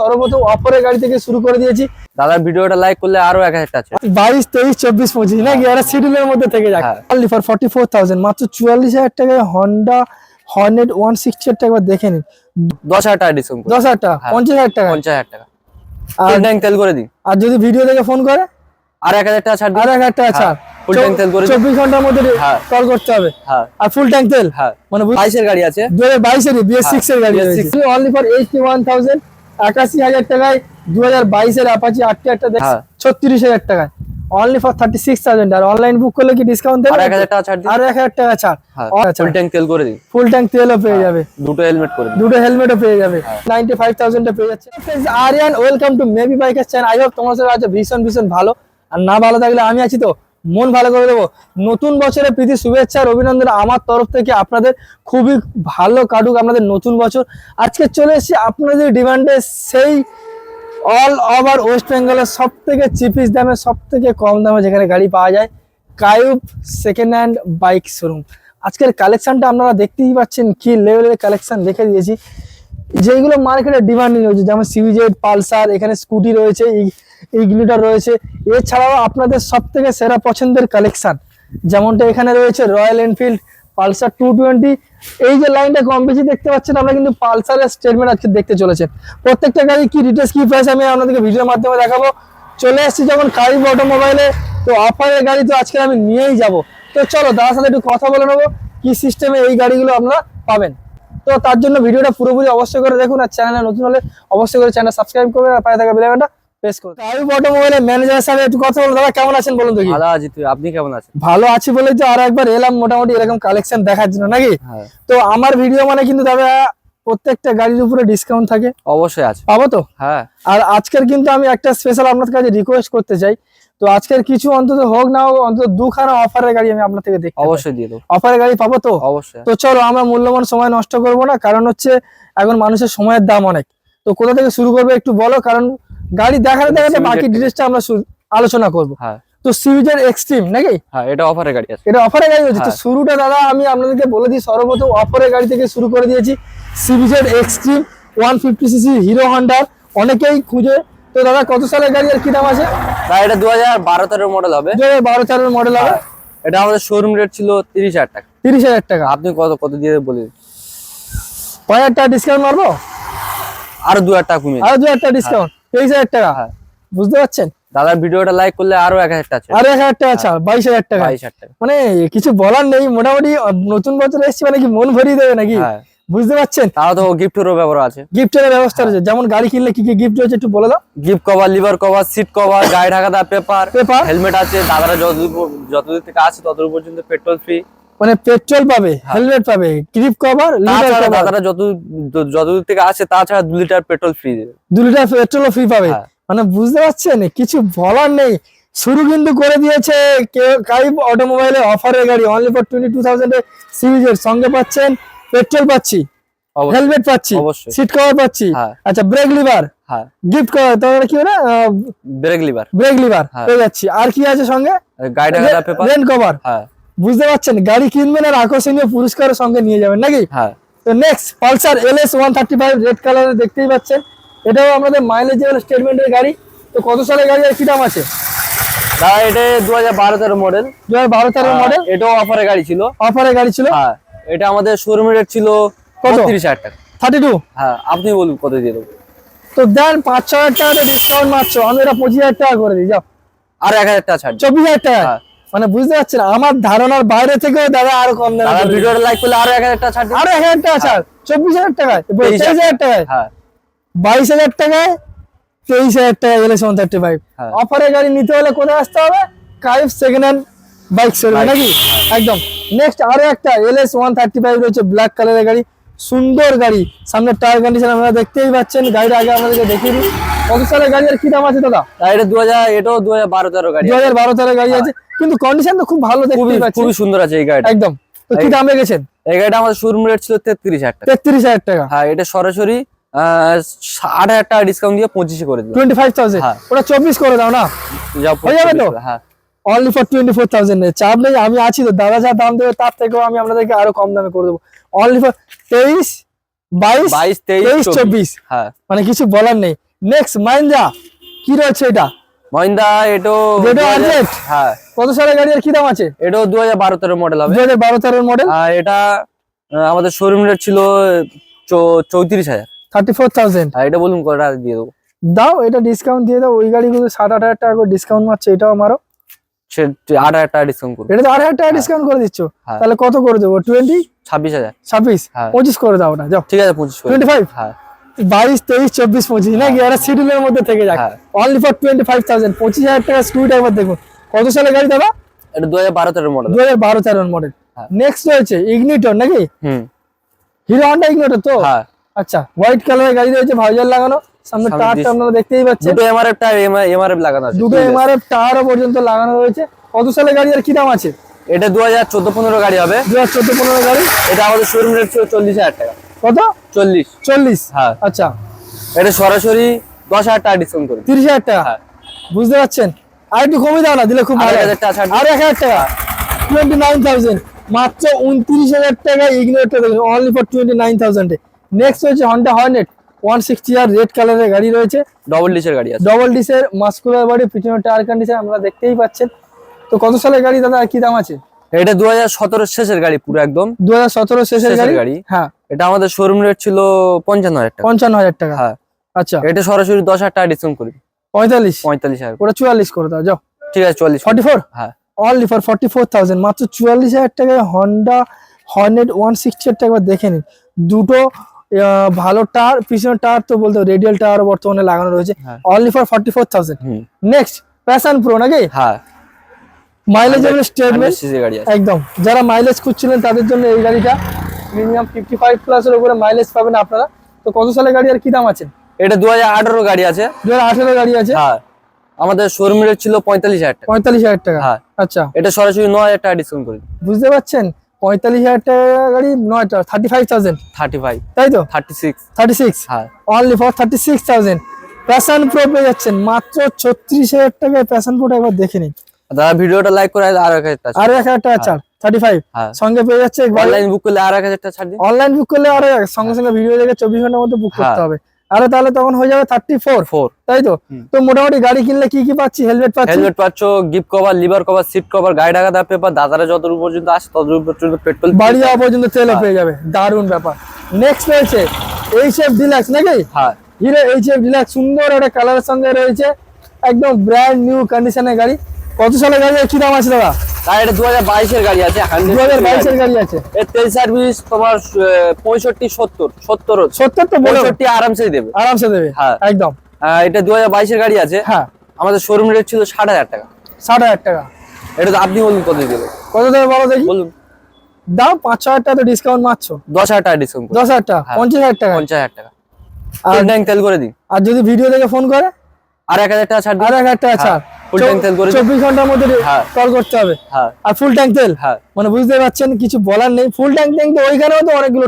সর্বপ্রথম অপরের গাড়ি থেকে শুরু করে দিয়েছি। দাদা ভিডিওটা লাইক করলে আরও এক হাজার আছে। বাইশ তেইশ চব্বিশ পঁচিশ নাকি? হ্যাঁ। একটা শিডিউলের মধ্যে থেকে যাক। হ্যাঁ। ফর ফর্টি মাত্র চুয়াল্লিশ হাজার টাকায় হন্ডা হর্নেট ওয়ান সিক্সটি হাজার টাকা দেখে নিন। দশ হাজার টাকা ডিসকাউন্ট দশ হাজার টাকা হ্যাঁ। পঞ্চাশ হাজার টাকা। পঞ্চাশ হাজার টাকা। আর ট্যাঙ্ক তেল করে দিন। আর যদি ভিডিও দেখে ফোন করে? আর এক হাজার টাকা ছাড় আর এক হাজার টাকা ছাড়। ফুল ট্যাঙ্ক তেল করে 24 ঘণ্টার মধ্যে আর ফুল ট্যাঙ্ক তেল? হ্যাঁ। মানে বাইশের গাড়ি আছে। দু বাইশের এর BS6 এর গাড়ি আছে অনলি ফর HP 1000 একাশি হাজার টাকায় দু হাজার বাইশের অ্যাপাচি আটটি একটা হ্যাঁ। ছত্রিশ হাজার টাকায়। Only for thirty six thousand R online book করলে কি ডিসকাউন্ট দেবে? আর এক হাজার টাকা ছাড় ফুল ট্যাঙ্ক তেল করে দিই ফুল ট্যাঙ্ক তেলও পেয়ে হ্যাঁ, যাবে। দুটো হেলমেট করে দুটো হেলমেটও পেয়ে যাবে। নাইনটি ফাইভ থাউজেন্ডটা পেয়ে যাচ্ছে। Ariyan welcome to maybe biker channel I hope তোমার সাথে আছে। ভীষণ ভীষণ ভালো। আর না ভালো থাকলে আমি আছি তো। মন ভালো করে দেবো। নতুন বছরের প্রীতি, শুভেচ্ছা আর অভিনন্দন আমার তরফ থেকে। আপনাদের খুবই ভালো কাটুক আপনাদের নতুন বছর। আজকে চলে এসেছি আপনাদের ডিমান্ডে সেই অল ওভার ওয়েস্ট বেঙ্গলের সব থেকে চিপিস দামে সব থেকে কম দামে যেখানে গাড়ি পাওয়া যায়, Kayub second hand bike showroom আজকের কালেকশনটা আপনারা দেখতেই পাচ্ছেন, কি লেভেলের কালেকশন দেখে দিয়েছি। যেগুলো মার্কেটে ডিমান্ডিং রয়েছে, যেমন সিভিজেড পালসার, এখানে স্কুটি রয়েছে ইগলিটার রয়েছে। এছাড়াও আপনাদের সব থেকে সেরা পছন্দের কালেকশান যেমনটা এখানে রয়েছে Royal Enfield Pulsar two twenty এই যে লাইনটা কম বেশি দেখতে পাচ্ছেন, আমরা কিন্তু পালসারের স্টেটমেন্ট আজকে দেখতে চলেছেন প্রত্যেকটা গাড়ি কি ডিটেলস কি প্রাইস আমি আপনাদেরকে ভিডিওর মাধ্যমে দেখাবো। চলে এসেছি যখন কারিব অটোমোবাইলে তো অফারের গাড়ি তো আজকে আমি নিয়েই যাব। তো চলো, দাদার সাথে একটু কথা বলে নেব, কি সিস্টেমে এই গাড়িগুলো আপনারা পাবেন। তো তার জন্য ভিডিওটা পুরোপুরি অবশ্যই করে দেখুন আর চ্যানেলে নতুন হলে অবশ্যই করে চ্যানেল সাবস্ক্রাইব করবেন আর পাশে থাকা বেলাইকনটা প্রেস করুন। কারিব অটোমোবাইলের ম্যানেজারের সাথে একটু কথা বলুন দাদা কেমন আছেন বলুন দেখি ভালো আছি তুই আপনি কেমন আছেন? ভালো আছি বলেই তো আর একবার এলাম মোটামুটি এরকম কালেকশন দেখার জন্য নাকি? হ্যাঁ। তো আমার ভিডিও মানে কিন্তু দাদা প্রত্যেকটা গাড়ির উপরে ডিসকাউন্ট থাকে। অবশ্যই আছে। পাবো তো? হ্যাঁ। আর আজকের কিন্তু আমি একটা স্পেশাল আপনার কাছে রিকোয়েস্ট করতে চাই। তো আজকের কিছু অন্তত হোক না হোক অন্তত দুখানা অফারের গাড়ি আমি আপনার থেকে দেখতে অবশ্যই দিয়ে দেবো। অফারের গাড়ি পাবো তো? অবশ্যই। তো চলো আমরা মূল্যবান সময় নষ্ট করব না কারণ হচ্ছে এখন মানুষের সময়ের দাম অনেক। তো কোথা থেকে শুরু করবে একটু বলো কারণ গাড়ি দেখাতে দেখাতে বাকি ডিটেলসটা আমরা আলোচনা করব। হ্যাঁ। তো সিভিজের এক্সট্রিম নাকি? হ্যাঁ এটা অফারের গাড়ি আছে। এটা অফারের গাড়ি হচ্ছে। তো হ্যাঁ। শুরুটা দাদা আমি আপনাদেরকে বলে দিই সর্বপ্রথম অফারের গাড়ি থেকে শুরু করে দিয়েছি। C B Z extreme one fifty CC Hero হন্ডার অনেকেই খুঁজে তো দাদা কত সালের গাড়ি আর কি দাম আছে? এটা দু হাজার বারো মডেল হবে। দু হাজার বারো তেরোর মডেল হবে। এটা আমাদের শোরুম রেট ছিল তিরিশ হাজার টাকা। তিরিশ হাজার টাকা। আপনি কত কত দিয়ে বলে। কয় হাজার টাকা ডিসকাউন্ট মারবো? আরও দু হাজার টাকা দিন। আরও দু হাজার টাকা ডিসকাউন্ট তেইশ হাজার টাকা? হ্যাঁ। বুঝতে পারছেন? দাদার ভিডিওটা লাইক করলে আরও এক হাজার টাকা আরও এক হাজার টাকা আচ্ছা বাইশ হাজার টাকা। বাইশ হাজার টাকা। মানে কিছু বলার নেই মোটামুটি নতুন বছর এসছি মানে কি মন ভরিয়ে দেবে নাকি? হ্যাঁ। বুঝতে পারছেন? তাও তো গিফটেরও ব্যাপার আছে। গিফটের ব্যবস্থা আছে যেমন গাড়ি কিনলে কি কি গিফট রয়েছে একটু বলে দাও। Gift cover lever cover seat cover গায়ে ঢাকা দেওয়া পেপার পেপার হেলমেট আছে দাদারা যতদূর যতদূর থেকে আছে ততদূর পর্যন্ত পেট্রোল ফ্রি মানে পেট্রোল পাবে হেলমেট পাবে গ্রিপ কভার তাছাড়া কভার দাদারা যত যতদূর থেকে আছে তাছাড়া দু লিটার পেট্রোল ফ্রি দেবে। দু লিটার পেট্রোলও ফ্রি পাবে। হ্যাঁ। মানে বুঝতে পারছেন? কিছু বলার নেই। শুরু কিন্তু করে দিয়েছে কাইব অটোমোবাইলে অফারের গাড়ি। Only for twenty two thousand সিরিজের সঙ্গে পাচ্ছেন। পেট্রোল পাচ্ছি হেলমেট পাচ্ছি সিট কভার পাচ্ছি হ্যাঁ। আচ্ছা ব্রেক লিভার হ্যাঁ। গিফট কভার তাহলে কি বলে? Break liver. ব্রেক লিভার হ্যাঁ। পেয়ে যাচ্ছি। আর কি আছে সঙ্গে? পেপার রেন কভার হ্যাঁ। বুঝতে পারছেন? গাড়ি কিনবেন আর আকর্ষণীয় পুরস্কারের সঙ্গে নিয়ে যাবেন নাকি? হ্যাঁ। তো next Pulsar L S one thirty five red কালারের দেখতেই পাচ্ছেন। এটাও আমাদের মাইলেজেবল স্টেটমেন্টের গাড়ি। তো কত সালের গাড়ি আর কি দাম আছে? দাদা এটা দু হাজার বারো তেরো মডেল দু হাজার বারো তেরো মডেল এটাও অফারের গাড়ি ছিল। অফারের গাড়ি ছিল। হ্যাঁ। এটা আমাদের শোরুম রেট ছিল কত? তিরিশ হাজার টাকা। থার্টি টু হ্যাঁ আপনি বলুন কত দিয়ে দেবো। তো দেন পাঁচ ছ হাজার টাকা ডিসকাউন্ট মারছো আমি এটা পঁচিশ হাজার টাকা করে দিই যাও। আর এক হাজার টাকা ছাড়। চব্বিশ হাজার টাকা? হ্যাঁ। মানে বুঝতে পারছেন আমার ধারণার বাইরে থেকেও দাদা আরও কম দাদা ভিডিওটা লাইক করলে আরও এক হাজার টাকা ছাড়। আরও এক হাজার টাকা ছাড়। চব্বিশ হাজার টাকায় তেইশ হাজার টাকায় হ্যাঁ। বাইশ হাজার টাকায় তেইশ হাজার টাকা এল ওয়ান থার্টি ফাইভ হ্যাঁ। অফারের গাড়ি নিতে হলে কোথায় আসতে হবে? Kaif second hand bike showroom নাকি? একদম। নেক্সট আরও একটা L S one thirty five রয়েছে ব্ল্যাক কালারের গাড়ি সুন্দর গাড়ি। সামনে টায়ার কন্ডিশন আপনারা দেখতেই পাচ্ছেন গাড়িটা আগে আপনাদেরকে দেখিয়ে দিই। কত সালের গাড়ি আর কি দাম আছে দাদা? এটা দু হাজার এটাও দু হাজার বারো তেরো গাড়ি দু হাজার বারো তেরো গাড়ি আছে কিন্তু কন্ডিশন তো খুব ভালো খুবই দেখতেই পাচ্ছি খুবই সুন্দর আছে এই গাড়িটা। একদম। তো কি দাম রেখেছেন এই গাড়িটা আমাদের শোরুম রেট ছিল তেত্রিশ হাজার টাকা। তেত্রিশ হাজার টাকা। হ্যাঁ এটা সরাসরি আহ, আট হাজার টাকা ডিসকাউন্ট দিয়ে পঁচিশে করে দিলাম। টোয়েন্টি ফাইভ থাউজেন্ড হ্যাঁ। ওটা চব্বিশ করে দাও না? হয়ে যাবে তো? হ্যাঁ। Only for twenty four thousand চাপ নেই আমি আছি তো দাদা যা দাম দেবে তার থেকেও আমি আপনাদেরকে আরও কম দামে করে দেবো। অনলি ফর তেইশ বাইশ বাইশ তেইশ চব্বিশ। হ্যাঁ। মানে কিছু বলার নেই। নেক্সট মাইন্দ্রা কি রয়েছে এটা? মহিন্দা এটো যেটা আর্জেন্ট? হ্যাঁ। কত সালের গাড়ি আর কি দাম আছে? হাজার বারো তেরো মডেল হবে। বারো তেরোর মডেল আর এটা আমাদের শোরুম রেট ছিল চৌ- চৌত্রিশ হাজার। থার্টি ফোর থাউজেন্ড আর এটা বলুন কটা দিয়ে দেবো? দাও এটা ডিসকাউন্ট দিয়ে দাও। ওই গাড়িগুলো সাত আট হাজার টাকা করে ডিসকাউন্ট মারছে এটাও আমারও। সে আট হাজার টাকা ডিসকাউন্ট করব। এটা তো আট হাজার টাকা ডিসকাউন্ট করে দিচ্ছ। হ্যাঁ। তাহলে কত করে দেবো? টোয়েন্টি ছাব্বিশ হাজার। ছাব্বিশ? হ্যাঁ। পঁচিশ করে দাও না যাও। ঠিক আছে পঁচিশ টোয়েন্টি ফাইভ হ্যাঁ। বাইশ তেইশ চব্বিশ পঁচিশ নাকি এটা শিডিউলের মধ্যে থেকে যাক। Only for twenty five thousand পঁচিশ হাজার টাকা একবার দেখুন। কত সালের গাড়ি দাদা? এটা দু হাজার বারো তেরো মডেল দু হাজার বারো তেরোর মডেল। নেক্সট রয়েছে ইগনিটর নাকি? হুম। হিরো হন্ডা ইগনিটর তো আচ্ছা হোয়াইট কালারের গাড়ি রয়েছে ভাইজার লাগানো। সামনে টায়ারটা আপনারা দেখতেই পাচ্ছেন। দুটো এমআরএফ টায়ার এমআরএফ লাগানো আছে দুটো এমআরএফ টায়ারও পর্যন্ত লাগানো রয়েছে। কত সালের গাড়ি আর কি দাম আছে? এটা দু হাজার চোদ্দ পনেরো গাড়ি হবে। দু হাজার চোদ্দ পনেরো গাড়ি? এটা আমাদের শোরুম রেট ছিল চল্লিশ হাজার টাকা। কত? চল্লিশ। চল্লিশ? হ্যাঁ। আচ্ছা। এটা সরাসরি দশ হাজার টাকা ডিসকাউন্ট করে তিরিশ হাজার টাকা? হ্যাঁ। বুঝতে পারছেন? আর একটু কমে দাও না দিলে খুব ভালো টাকা আর এক হাজার টাকা? টোয়েন্টি নাইন থাউজেন্ড মাত্র উনত্রিশ হাজার টাকা ইগনোরটা দেখুন অনলি ফর টোয়েন্টি নাইন থাউজেন্ডে নেক্সট হচ্ছে Honda Hornet one sixty R red কালারের গাড়ি রয়েছে। ডবল ডিসের গাড়ি আছে। ডবল ডিসের মাস্কুলার বডি পিছনে টায়ার কন্ডিশন আপনারা দেখতেই পাচ্ছেন। তো কত সালের গাড়ি দাদা কি দাম আছে? এটা দু হাজার সতেরো শেষের গাড়ি পুরো একদম। দু হাজার সতেরো শেষের গাড়ি। হ্যাঁ। এটা আমাদের শোরুম রেট ছিল পঞ্চান্ন হাজার টাকা। পঞ্চান্ন হাজার টাকা। হ্যাঁ। আচ্ছা। এটা সরাসরি দশ হাজার টাকা ডিসকাউন্ট করি। পঁয়তাল্লিশ। পঁয়তাল্লিশ হাজার। ওটা চুয়াল্লিশ করে দাও যাও। ঠিক আছে ফর্টি ফোর হ্যাঁ। Only for forty four thousand মাত্র চুয়াল্লিশ হাজার টাকায় হন্ডা হর্নেট ওয়ান সিক্সটি টাকা দেখে নিন। দুটো ভালো টায়ার পিছনের টায়ার তো বলতে রেডিয়াল টায়ার বর্তমানে লাগানো রয়েছে। Only for forty four thousand next Passion Pro নাকি? হ্যাঁ। মাইলেজ স্টেটমেন্ট সিসি গাড়ি একদম। যারা মাইলেজ খুঁজছিলেন তাদের জন্য এই গাড়িটা মিনিমাম ফিফটি ফাইভ প্লাসের উপরে মাইলেজ পাবেন আপনারা। তো কত সালের গাড়ি আর কি দাম আছে? এটা দু হাজার আঠারো গাড়ি আছে। দু হাজার আঠেরো গাড়ি আছে। হ্যাঁ। আমাদের শোরুম রেট ছিল পঁয়তাল্লিশ হাজার টাকা। পঁয়তাল্লিশ হাজার টাকা। হ্যাঁ। আচ্ছা। এটা সরাসরি ন হাজার টাকা ডিসকাউন্ট করি বুঝতে পারছেন? পঁয়তাল্লিশ হাজার টাকা গাড়ি নয়টা thirty five thousand thirty five তাই তো? থার্টি সিক্স থার্টি সিক্স হ্যাঁ। Only for thirty six thousand Passion Pro পেয়ে যাচ্ছেন। মাত্র ছত্রিশ হাজার টাকায় প্যাশন প্রোটা একবার দেখে নিন। দাদা ভিডিওটা লাইক করে আর এক হাজার আরও এক হাজার টাকা ছাড়। থার্টি ফাইভ হ্যাঁ। সঙ্গে পেয়ে যাচ্ছে অনলাইন বুক করলে আর এক হাজার টাকা ছাড় অনলাইন বুক করলে আরও সঙ্গে সঙ্গে ভিডিও দেখে চব্বিশ ঘণ্টার মধ্যে বুক করতে হ্যাঁ। হবে। আরও তাহলে তখন হয়ে যাবে থার্টি ফোর ফোর তাই তো? তো মোটামুটি গাড়ি কিনলে কি কি পাচ্ছি? হেলমেট পাচ্ছি? হেলমেট পাচ্ছ gift cover lever cover seat cover গাড়ি ঢাকা দেওয়ার পেপার দাদারা যতদূর পর্যন্ত আসে ততদূর পর্যন্ত পেট্রোল বাড়ি যাওয়া পর্যন্ত তেলও হ্যাঁ। পেয়ে যাবে। দারুণ ব্যাপার। নেক্সট রয়েছে এইচ এফ ডিলাক্স নাকি? হ্যাঁ। হিরো এইচ এফ ডিলাক্স সুন্দর একটা কালারের সঙ্গে রয়েছে। একদম ব্র্যান্ড নিউ কন্ডিশনের গাড়ি। কত সালের গাড়ি কি দাম আছে দাদা? দু হাজার বাইশের গাড়ি আছে দু হাজার বাইশের গাড়ি আছে। এর তেল সার্ভিস তোমার পঁয়ষট্টি সত্তর সত্তর সত্তর তো বলো পঁয়ষট্টি আরামসে দেবে। আরামসে দেবে? হ্যাঁ। একদম। এটা দু হাজার বাইশের গাড়ি আছে। হ্যাঁ। আমাদের শোরুম রেট ছিল ষাট হাজার টাকা। ষাট হাজার টাকা। এটা তো আপনি বলুন কত দেবে? কত দেবে বলো দেখি? বলুন। দাও পাঁচ ছ হাজার টাকা তো ডিসকাউন্ট মারছো দশ হাজার টাকা ডিসকাউন্ট দশ হাজার টাকা হ্যাঁ। পঞ্চাশ হাজার টাকা। পঞ্চাশ হাজার টাকা। আর ফুল ট্যাঙ্ক তেল করে দিন। আর যদি ভিডিও দেখে ফোন করে? আর এক হাজার টাকা ছাড় আর এক হাজার টাকা ছাড়। ফুল ট্যাঙ্ক তেল করে চব্বিশ ঘণ্টার মধ্যে হ্যাঁ। কল করতে হবে। হ্যাঁ। আর ফুল ট্যাঙ্ক তেল? হ্যাঁ। মানে বুঝতে পারছেন কিছু বলার নেই। ফুল ট্যাঙ্ক তো ওইখানেও তো অনেকগুলো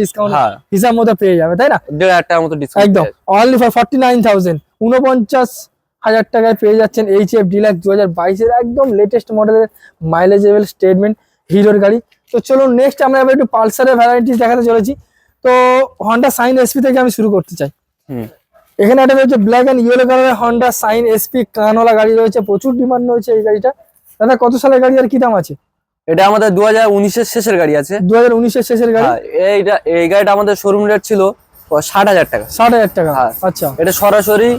ডিসকাউন্ট হ্যাঁ। হিসাব মতো পেয়ে যাবে তাই না? দেড় হাজার টাকার মতো ডিসকাউন্ট একদম। Only for forty nine thousand উনপঞ্চাশ হাজার টাকায় পেয়ে যাচ্ছেন এইচ এফ ডিলাক্স দু হাজার বাইশের একদম লেটেস্ট মডেলের মাইলেজেবল স্টেটমেন্ট হিরোর গাড়ি। তো চলুন নেক্সট আমরা এবার একটু পালসারের ভ্যারাইটিস দেখাতে চলেছি। তো হন্ডা সাইন এসপি থেকে আমি শুরু করতে চাই। হুম। এখানে একটা রয়েছে ব্ল্যাক অ্যান্ড ইয়েলো কালারের হন্ডা সাইন এসপি কানওয়ালা গাড়ি রয়েছে প্রচুর ডিমান্ড রয়েছে এই গাড়িটা। দাদা কত সালের গাড়ি আর কি দাম আছে? এটা আমাদের দু হাজার উনিশের শেষের গাড়ি আছে। দু হাজার উনিশের শেষের গাড়ি? হ্যাঁ, এইটা এই গাড়িটা আমাদের শোরুম রেট ছিল ষাট হাজার টাকা। ষাট হাজার টাকা হ্যাঁ। আচ্ছা। এটা সরাসরি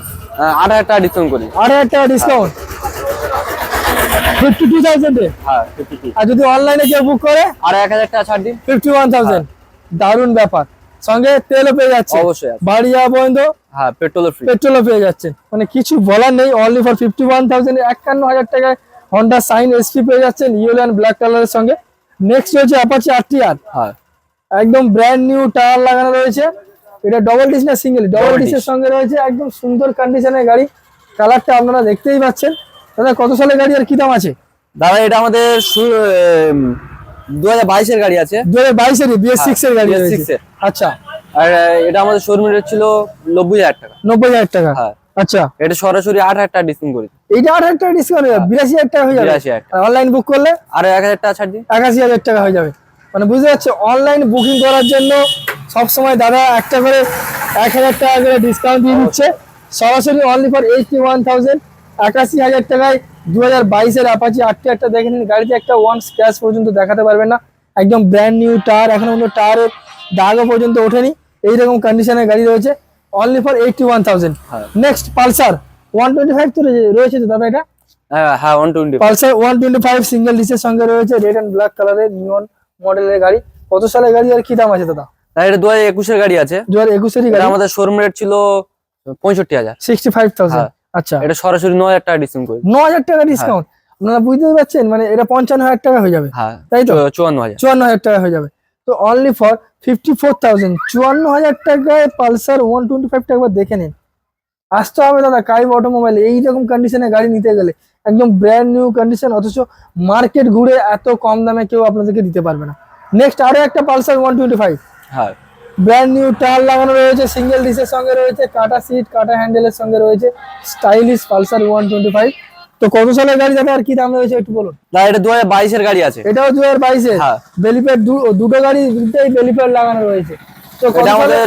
আট হাজার টাকা ডিসকাউন্ট করি। আট হাজার টাকা ডিসকাউন্ট ফিফটি টু থাউজেন্ডে আর যদি অনলাইনে কেউ বুক করে? আর এক হাজার টাকা ছাড় দিন। ফিফটি ওয়ান থাউজেন্ড দারুণ ব্যাপার। সঙ্গে তেলও পেয়ে যাচ্ছে অবশ্যই বাড়ি যাওয়া পর্যন্ত হ্যাঁ পেট্রোল ফ্রি পেট্রোলও পেয়ে যাচ্ছেন। মানে কিছু বলার নেই only for fifty one thousand একান্ন হাজার টাকায় হন্ডা সাইন এসপি পেয়ে যাচ্ছেন ইয়েলো অ্যান্ড ব্ল্যাক কালারের সঙ্গে। নেক্সট রয়েছে অ্যাপাচি আর হ্যাঁ। একদম ব্র্যান্ড নিউ টায়ার লাগানো রয়েছে। এটা ডবল ডিস না সিঙ্গেল ডবল ডিসের সঙ্গে রয়েছে একদম সুন্দর কন্ডিশনের গাড়ি। কালারটা আপনারা দেখতেই পাচ্ছেন। দাদা কত সালের গাড়ি আর কি দাম আছে? দাদা এটা আমাদের দু হাজার বাইশের গাড়ি আছে। দু হাজার বাইশের বিএস সিক্স এর গাড়ি BS6 রয়েছে। আচ্ছা। আর এটা আমাদের শোরুম রেট ছিল নব্বই হাজার টাকা। নব্বই হাজার টাকা? হ্যাঁ। আচ্ছা। এটা সরাসরি আট হাজার টাকা ডিসকাউন্ট করি। এইটা আট হাজার টাকা ডিসকাউন্ট হয়ে যাবে? বিরাশি হাজার টাকা হয়ে যাবে? বিরাশি হাজার টাকা। অনলাইন বুক করলে? আর এক হাজার টাকা ছাড় দিন একাশি হাজার টাকা হয়ে যাবে। মানে বুঝতে পারছ অনলাইন বুকিং করার জন্য সব সময় দাদা একটা করে এক হাজার টাকা করে ডিসকাউন্ট দিয়ে দিচ্ছে। সরাসরি only for eighty one thousand একাশি হাজার টাকায় দু হাজার বাইশের অ্যাপাচি আটটি একটা দেখে নিন গাড়িতে একটা ওয়ান স্ক্র্যাচ পর্যন্ত দেখাতে পারবেন না একদম ব্র্যান্ড নিউ টায়ার এখনও পর্যন্ত টায়ারের দাগও পর্যন্ত ওঠেনি এইরকম কন্ডিশনের গাড়ি রয়েছে only for eighty one thousand. Next Pulsar one twenty five তো রয়েছে তো দাদা এটা? হ্যাঁ হ্যাঁ one twenty Pulsar one twenty five single ডিসের সঙ্গে রয়েছে রেড অ্যান্ড ব্ল্যাক কালারের নিয়ন মডেলের গাড়ি। কত সালের গাড়ি আর কি দাম আছে দাদা? এটা দু হাজার একুশের গাড়ি আছে। দু হাজার একুশেরই গাড়ি? আমাদের শোরুম রেট ছিল পঁয়ষট্টি হাজার। Sixty five thousand. আচ্ছা। এটা সরাসরি ন হাজার টাকা ডিসকাউন্ট করে ন হাজার টাকা ডিসকাউন্ট আপনারা বুঝতে পারছেন? মানে এটা পঞ্চান্ন হাজার টাকা হয়ে যাবে। হ্যাঁ তাই তো? চুয়ান্ন হাজার। চুয়ান্ন হাজার টাকা হয়ে যাবে। তো only for fifty four thousand চুয়ান্ন হাজার টাকায় পালসার ওয়ান টোয়েন্টি ফাইভ টাকা দেখে নিন। আসতে হবে দাদা কাইব অটোমোবাইল। এইরকম কন্ডিশনে গাড়ি নিতে গেলে একদম ব্র্যান্ড নিউ কন্ডিশন অথচ মার্কেট ঘুরে এত কম দামে কেউ আপনাদেরকে দিতে পারবে না। নেক্সট আরও একটা পালসার ওয়ান টোয়েন্টি ফাইভ হ্যাঁ। ব্র্যান্ড নিউ টায়ার লাগানো রয়েছে সিঙ্গেল ডিসের সঙ্গে রয়েছে কাটা সিট কাটা হ্যান্ডেলের সঙ্গে রয়েছে stylish Pulsar one twenty five তো কত সালের গাড়ি দাদা আর কি দাম রয়েছে একটু বলুন? না এটা দু হাজার বাইশের গাড়ি আছে। এটাও দু হাজার বাইশে? হ্যাঁ। বেলিপ্যাড দুটো গাড়ি দুটোই বেলিপ্যাড লাগানো রয়েছে। তো আমাদের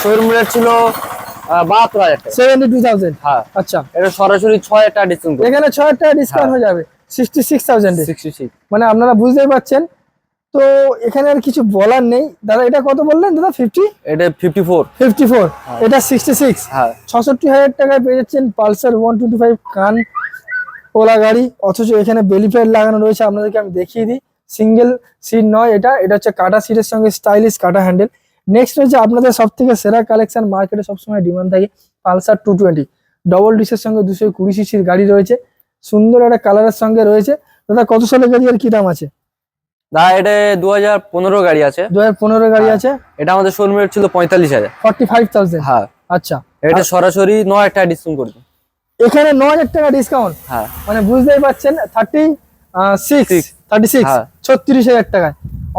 শোরুম রেট ছিল বাহাত্তর হাজার টাকা। সেভেন্টি টু থাউজেন্ড হ্যাঁ। আচ্ছা। এটা সরাসরি ছয় টাকা ডিসকাউন্ট এখানে টাকা ডিসকাউন্ট হয়ে। যাবে sixty six thousand sixty six মানে আপনারা বুঝতেই পারছেন তো এখানে আর কিছু বলার নেই। দাদা এটা কত বললেন দাদা? ফিফটি এটা ফিফটি ফোর ফিফটি ফোর এটা সিক্সটি সিক্স হ্যাঁ। ছষট্টি হাজার টাকায় পেয়ে যাচ্ছেন পালসার ওয়ান টোয়েন্টি ফাইভ কান ওলা গাড়ি। অথচ এখানে বেলিপ্যাড লাগানো রয়েছে আপনাদেরকে আমি দেখিয়ে দিই। সিঙ্গেল সিট নয় এটা। এটা হচ্ছে কাটা সিটের সঙ্গে স্টাইলিশ কাটা হ্যান্ডেল নেক্সট হচ্ছে আপনাদের সব থেকে সেরা কালেকশন মার্কেটে সবসময় ডিমান্ড থাকে পালসার টু টোয়েন্টি ডবল ডিসের সঙ্গে দুশো কুড়ি সিসির গাড়ি রয়েছে। সুন্দর একটা কালারের সঙ্গে রয়েছে। দাদা কত সালের গাড়ি আর কি দাম আছে? দা এটা দু হাজার পনেরো গাড়ি আছে। দু হাজার পনেরো গাড়ি হ্যাঁ। আছে। এটা আমাদের শোরুম রেট ছিল পঁয়তাল্লিশ হাজার। ফর্টি ফাইভ থাউজেন্ড হ্যাঁ। আচ্ছা। এটা সরাসরি ন হাজার টাকা ডিসকাউন্ট এখানে ন হাজার টাকা ডিসকাউন্ট হ্যাঁ। মানে বুঝতেই পারছেন থার্টি সিক্স থার্টি সিক্স। ছত্রিশ হাজার টাকায়।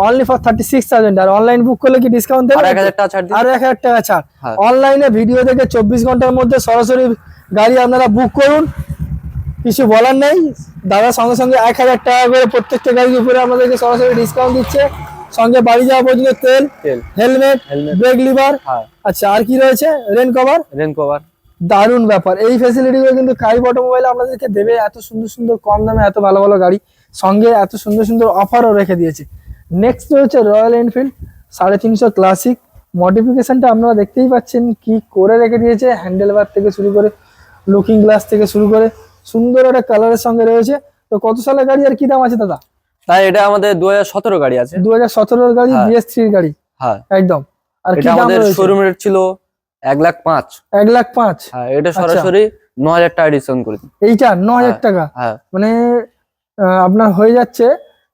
Only for thirty six thousand R online book করলে কি ডিসকাউন্ট আর দেবে এক হাজার টাকা ছাড় আর এক হাজার টাকা ছাড়। অনলাইনে ভিডিও দেখে চব্বিশ ঘণ্টার মধ্যে সরাসরি গাড়ি আপনারা বুক করুন। কিছু বলার নেই। দাদা সঙ্গে সঙ্গে এক হাজার টাকা করে প্রত্যেকটা গাড়ির উপরে আমাদেরকে সরাসরি ডিসকাউন্ট দিচ্ছে। সঙ্গে বাড়ি যাওয়া পর্যন্ত তেল হেলমেট। ব্রেক লিভার হ্যাঁ। আচ্ছা আর কি রয়েছে? রেন কভার রেন কভার দারুণ ব্যাপার। এই ফেসিলিটিগুলো কিন্তু কাইব অটোমোবাইল আপনাদেরকে দেবে এত সুন্দর সুন্দর কম দামে এত ভালো ভালো গাড়ি। সঙ্গে এত সুন্দর সুন্দর অফারও রেখে দিয়েছে। নেক্সট রয়েছে রয়্যাল এনফিল্ড সাড়ে তিনশো ক্লাসিক মডিফিকেশনটা আপনারা দেখতেই পাচ্ছেন কি করে রেখে দিয়েছে। হ্যান্ডেল বার থেকে শুরু করে লুকিং গ্লাস থেকে শুরু করে। সুন্দর একটা কালারের সঙ্গে রয়েছে। তো কত সালের গাড়ি আর কি দাম আছে দাদা? তাই এটা আমাদের দু হাজার সতেরো গাড়ি আছে। দু হাজার গাড়ি হ্যাঁ। বিএস থ্রির গাড়ি। হ্যাঁ। একদম। আর কি আমাদের শোরুম রেট ছিল এক লাখ পাঁচ। এক লাখ পাঁচ। হ্যাঁ এটা সরাসরি ন হাজার টাকা ডিসকাউন্ট করে এইটা ন হাজার হ্যাঁ। টাকা? হ্যাঁ। মানে আপনার হয়ে যাচ্ছে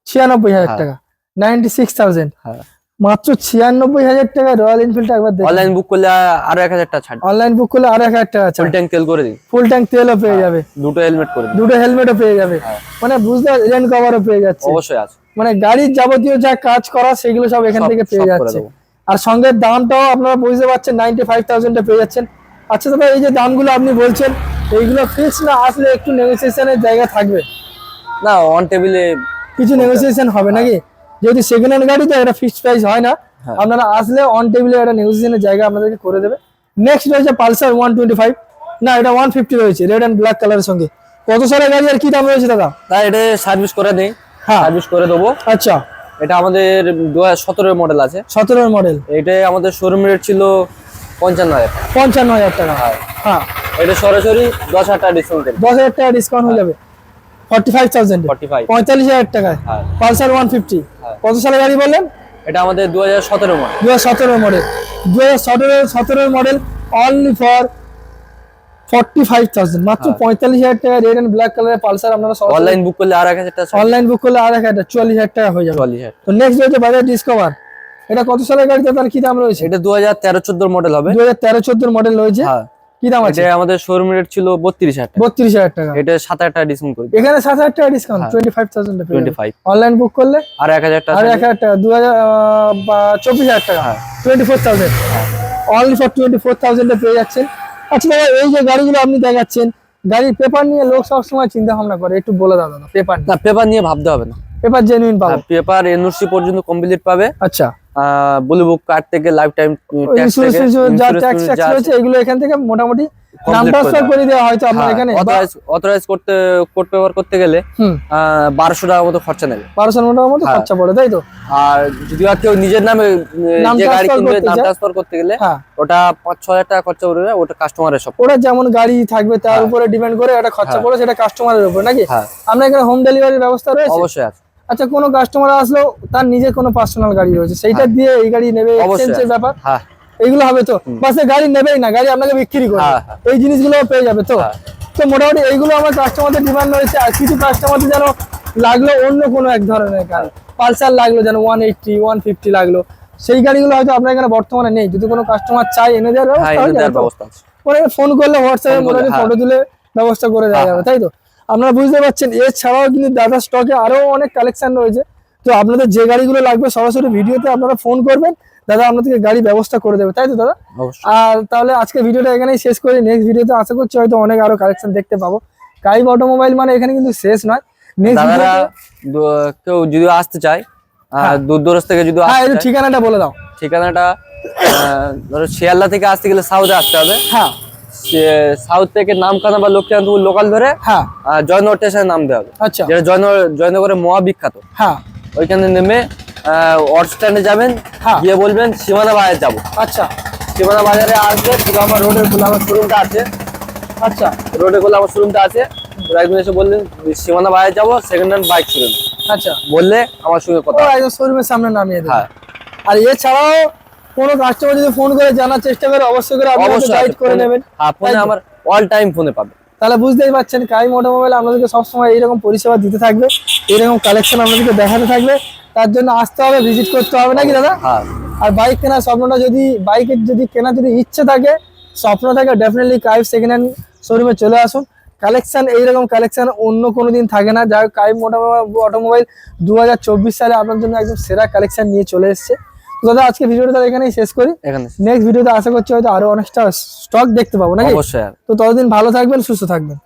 ছিয়ানব্বই হাজার হ্যাঁ। টাকা। নাইনটি সিক্স থাউজেন্ড হ্যাঁ। মাত্র ছিয়ানব্বই হাজার টাকা রয়্যাল এনফিল্ড একবার দেখুন। অনলাইন বুক করলে আরও এক হাজার টাকা ছাড়। অনলাইন বুক করলে আর এক হাজার টাকা ফুল ট্যাঙ্ক তেল করে দিন। ফুল ট্যাঙ্ক তেলও পেয়ে যাবে। দুটো হেলমেট করে দুটো হেলমেটও পেয়ে যাবে। হ্যাঁ। মানে বুঝতে রেন কভারও পেয়ে যাচ্ছে। অবশ্যই আছে। মানে গাড়ির যাবতীয় যা কাজ করা সেগুলো সব এখান থেকে পেয়ে যাচ্ছে। আর সঙ্গে দামটাও আপনারা বুঝতে পারছেন নাইনটি ফাইভ থাউজেন্ডে পেয়ে যাচ্ছেন। আচ্ছা দাদা এই যে দামগুলো আপনি বলছেন এইগুলো ফিক্স না আসলে একটু নেগোসিয়েশনের জায়গা থাকবে? না অন টেবিলে কিছু নেগোসিয়েশন হবে। নাকি? যেহেতু সেকেন্ড হ্যান্ড গাড়ি তো এটা ফিক্সড প্রাইস হয় না হ্যাঁ। আপনারা আসলে অন টেবিলে একটা নেগোসিয়েশনের জায়গা আপনাদেরকে করে দেবে। নেক্সট রয়েছে পালসার ওয়ান টোয়েন্টি ফাইভ না এটা ওয়ান ফিফটি রয়েছে রেড অ্যান্ড ব্ল্যাক কালারের সঙ্গে। কত সালের গাড়ি আর কি দাম রয়েছে দাদা? তাই এটা সার্ভিস করে দেই। হ্যাঁ। সার্ভিস করে দেবো। আচ্ছা। এটা আমাদের দু হাজার সতেরো মডেল আছে। সতেরোর মডেল এটা আমাদের শোরুম রেট ছিল পঞ্চান্ন হাজার পঞ্চান্ন হাজার টাকা। হ্যাঁ। এটা সরাসরি দশ হাজার টাকা ডিসকাউন্ট দশ হাজার টাকা ডিসকাউন্ট হয়ে যাবে। Forty five thousand forty five পঁয়তাল্লিশ হাজার টাকায়। হ্যাঁ। পালসার ফিফটি হ্যাঁ। কত সালের গাড়ি বললেন? এটা আমাদের দু হাজার সতেরো মডেল দু হাজার সতেরোর মডেল দু হাজার সতেরো সতেরোর model only for forty five thousand মাত্র হ্যাঁ। পঁয়তাল্লিশ হাজার টাকা রেড ব্ল্যাক কালারের পালসার আপনারা অনলাইন বুক করলে আর এক হাজার টাকা অনলাইন বুক করলে আর এক হাজার চুয়াল্লিশ হাজার টাকা হয়ে যাবে। চুয়াল্লিশ হাজার। তো নেক্সট রয়েছে বাজার ডিসকভার এটা কত সালের গাড়িতে? তার কি দাম রয়েছে? এটা দু হাজার তেরো চোদ্দ মডেল হবে। দু হাজার তেরো চোদ্দোর মডেল রয়েছে। হ্যাঁ। কি দাম আছে? এটা আমাদের শোরুম রেট ছিল বত্রিশ হাজার টাকা। বত্রিশ হাজার টাকা। এটা সাত হাজার টাকা ডিসকাউন্ট করে এখানে সাত হাজার টাকা ডিসকাউন্ট হ্যাঁ। Twenty five thousand twenty five online book করলে আর এক হাজার টাকা আর এক হাজার টাকা দু হাজার আহ, বা চব্বিশ হাজার টাকা। হ্যাঁ। Twenty four thousand only for twenty four থাউজেন্ডে পেয়ে যাচ্ছেন। আচ্ছা এই যে গাড়িগুলো আপনি দেখাচ্ছেন গাড়ির পেপার নিয়ে লোক সবসময় চিন্তা ভাবনা করে। একটু বলে দাও দাদা পেপার না পেপার নিয়ে ভাবতে হবে না। পেপার জেনুইন পাবো। পেপার এনওসি পর্যন্ত কমপ্লিট পাবে। আচ্ছা। ব্লু বুক কার্ড থেকে লাইফ টাইম যা ট্যাক্স রয়েছে এগুলো এখান থেকে মোটামুটি নাম ট্রান্সফার করে দেওয়া হয়তো আপনার হ্যাঁ, এখানে? অথরাইজ অথরাইজ করতে কোর্ট পেপার করতে গেলে মতো খরচা নেবে। মতো হ্যাঁ। খরচা পড়ে তাই তো? আর যদি আর কেউ নিজের নামে যে গাড়ি transfer কিনবে নাম ট্রান্সফার করতে গেলে হ্যাঁ। ওটা পাঁচ ছ হাজার টাকা খরচা পড়বে ওটা কাস্টমারের সব। ওরা যেমন গাড়ি থাকবে তার। উপরে ডিপেন্ড করে খরচা। পড়ে সেটা কাস্টমারের উপর নাকি? আমরা এখানে হোম ডেলিভারির ব্যবস্থা রয়েছে? অবশ্যই আছে। আচ্ছা কোনো কাস্টমার আসলো তার নিজের কোনো পার্সোনাল গাড়ি রয়েছে। সেইটা দিয়ে এই গাড়ি নেবে হ্যাঁ। এক্সচেঞ্জের ব্যাপার। হ্যাঁ। এইগুলো হবে তো? বাসে গাড়ি নেবেই না গাড়ি আপনাকে বিক্রি করবে। হ্যাঁ, হ্যাঁ। এই জিনিসগুলো পেয়ে যাবে তো? হ্যাঁ। তো মোটামুটি এইগুলো আমার কাস্টমারদের ডিমান্ড রয়েছে আর কিছু কাস্টমারদের যেন লাগল অন্য কোনো এক ধরনের গাড়ি। পালসার লাগল যেন ওয়ান এইটটি ওয়ান ফিফটি লাগল। সেই গাড়িগুলো হয়তো আপনার এখানে বর্তমানে নেই। যদি কোনো কাস্টমার চাই এনে দেওয়ার হ্যাঁ ব্যবস্থা হয়ে ওরা ফোন করলে হোয়াটসঅ্যাপে মোটামুটি হ্যাঁ। ফটো তুলে ব্যবস্থা করে দেওয়া হ্যাঁ, যাবে তাই তো? আপনারা বুঝতে পারছেন এছাড়াও কিন্তু দাদা স্টকে আরও অনেক কালেকশন রয়েছে। তো আপনাদের যে গাড়িগুলো লাগবে সরাসরি ভিডিওতে আপনারা ফোন করবেন। দাদা আপনাদেরকে গাড়ি ব্যবস্থা করে দেবে তাই তো দাদা? আর তাহলে আজকে ভিডিওটা এখানেই শেষ করি। নেক্সট ভিডিওতে আশা করছি হয়তো অনেক আরও কালেকশন দেখতে পাবো। কাইব অটোমোবাইল মানে এখানে কিন্তু শেষ নয়। দাদারা কেউ যদি আসতে চায় দূর দূরাজ থেকে যদি হ্যাঁ ঠিকানাটা বলে দাও। ঠিকানাটা ধরো শিয়ালদা থেকে আসতে গেলে সাউথে আসতে হবে। হ্যাঁ। সাউথ থেকে নামখানা বা লক্ষ্মীকান্তপুর লোকাল ধরে হ্যাঁ। জয়নগর স্টেশনে নামতে হবে আচ্ছা। যেটা জয়নগর জয়নগরের মহা বিখ্যাত হ্যাঁ। ওইখানে নেমে অটো স্ট্যান্ডে যাবেন হ্যাঁ। গিয়ে বলবেন সীমানা বাজার যাব। আচ্ছা। সীমানা বাজারে আসবে আমার রোডের আমার শোরুমটা আছে। আচ্ছা। রোডে আমার শোরুমটা আছে। ওরা একদিন এসে বললেন সীমানা বাজার যাব সেকেন্ড হ্যান্ড বাইক শোরুম আচ্ছা। বললে আমার সঙ্গে কথা। একদম শোরুমের সামনে নামিয়ে দেবে। হ্যাঁ। আর এছাড়াও কোনো কাস্টমার যদি ফোন করে জানার চেষ্টা করে অবশ্যই করে আপনি গাইড করে নেবেন। হ্যাঁ তাই তো? আমার অল টাইম ফোনে পাবেন। তাহলে বুঝতেই পারছেন কাই মোটোমোবাইল আপনাদেরকে সবসময় এইরকম পরিষেবা দিতে থাকবে এরকম কালেকশন আপনাদেরকে দেখাতে থাকবে। তার জন্য আসতে হবে ভিজিট করতে হবে নাকি দাদা? হ্যাঁ। আর বাইক কেনার স্বপ্নটা যদি বাইকের যদি কেনার যদি ইচ্ছে থাকে স্বপ্ন থাকে ডেফিনেটলি কাইভ সেকেন্ড হ্যান্ড শোরুমে চলে আসুন। কালেকশন এইরকম কালেকশন অন্য কোনো দিন থাকে না। যাই হোক কাইভ অটোমোবাইল দু হাজার চব্বিশ সালে আপনার জন্য একদম সেরা কালেকশন নিয়ে চলে এসেছে। দাদা আজকে ভিডিওটা তাহলে এখানেই শেষ করি। এখানে নেক্সট ভিডিওতে আশা করছি হয়তো আরও অনেকটা স্টক দেখতে পাবো নাকি? অবশ্যই। তো ততদিন ভালো থাকবেন সুস্থ থাকবেন।